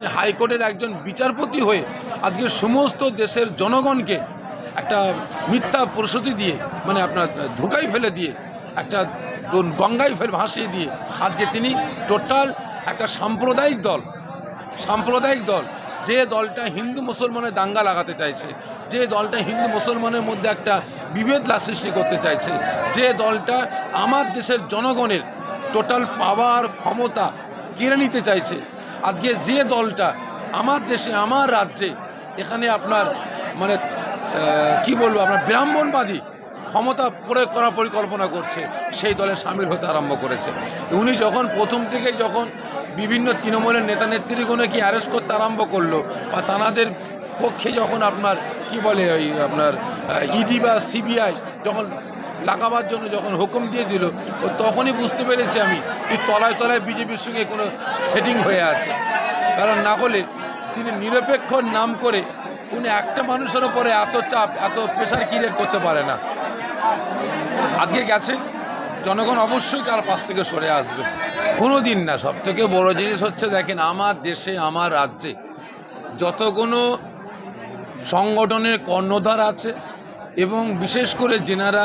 হাইকোর্টের একজন বিচারপতি হয়ে আজকে সমস্ত দেশের জনগণকে একটা মিথ্যা প্রসূতি দিয়ে মানে আপনার ধোকাই ফেলে দিয়ে, একটা গঙ্গায় ফেলে ভাসিয়ে দিয়ে আজকে তিনি টোটাল একটা সাম্প্রদায়িক দল সাম্প্রদায়িক দল, যে দলটা হিন্দু মুসলমানের দাঙ্গা লাগাতে চাইছে, যে দলটা হিন্দু মুসলমানের মধ্যে একটা বিভেদ সৃষ্টি করতে চাইছে, যে দলটা আমার দেশের জনগণের টোটাল পাওয়ার ক্ষমতা কেড়ে নিতে চাইছে। আজকে যে দলটা আমার দেশে, আমার রাজ্যে, এখানে আপনার মানে কি বলব, আপনার ব্রাহ্মণবাদী ক্ষমতা প্রয়োগ করার পরিকল্পনা করছে, সেই দলে সামিল হতে আরম্ভ করেছে। উনি যখন প্রথম থেকেই যখন বিভিন্ন তৃণমূলের নেতা নেত্রীগণকে অ্যারেস্ট করতে আরম্ভ করল, বা তানাদের পক্ষে যখন আপনার, কি বলে ওই আপনার ইডি বা সিবিআই যখন লাগাবার জন্য যখন হুকুম দিয়ে দিল তখনই বুঝতে পেরেছি আমি এই তলায় তলায় বিজেপির সঙ্গে কোনো সেটিং হয়ে আছে। কারণ না হলে তিনি নিরপেক্ষ নাম করে উনি একটা মানুষের ওপরে এত চাপ, এত প্রেশার ক্রিয়েট করতে পারে না। আজকে গেছেন, জনগণ অবশ্যই তার পাশ থেকে সরে আসবে। কোনো দিন না সব থেকে বড় জিনিস হচ্ছে দেখেন, আমার দেশে, আমার রাজ্যে যত কোনো সংগঠনের কর্ণধার আছে এবং বিশেষ করে যেনারা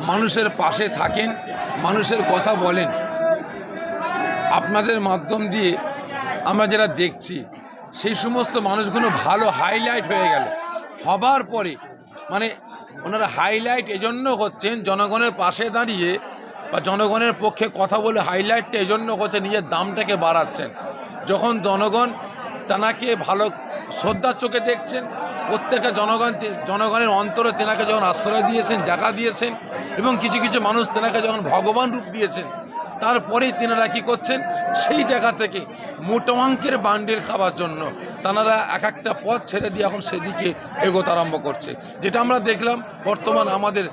মানুষের পাশে থাকেন, মানুষের কথা বলেন। আপনাদের মাধ্যম দিয়ে আমরা যেটা দেখছি, সেই সমস্ত মানুষগুলো ভালো হাইলাইট হয়ে গেল। হবার পরে মানে ওনারা হাইলাইট এজন্য হচ্ছেন, জনগণের পাশে দাঁড়িয়ে বা জনগণের পক্ষে কথা বলে হাইলাইটটা এজন্য হচ্ছে, নিজের দামটাকে বাড়াচ্ছেন। যখন জনগণ তানাকে ভালো শ্রদ্ধার চোখে দেখছেন, প্রত্যেকটা জনগণ জনগণের অন্তরে তেনাকে যখন আশ্রয় দিয়েছেন জায়গা দিয়েছেন, এবং কিছু কিছু মানুষ তেনাকে যখন ভগবান রূপ দিয়েছেন, তারপরেই তেনারা কী করছেন, সেই জায়গা থেকে মোটো অঙ্কের খাওয়ার জন্য তানারা এক একটা পথ ছেড়ে দিয়ে এখন সেদিকে এগোতে আরম্ভ করছে। যেটা আমরা দেখলাম বর্তমান আমাদের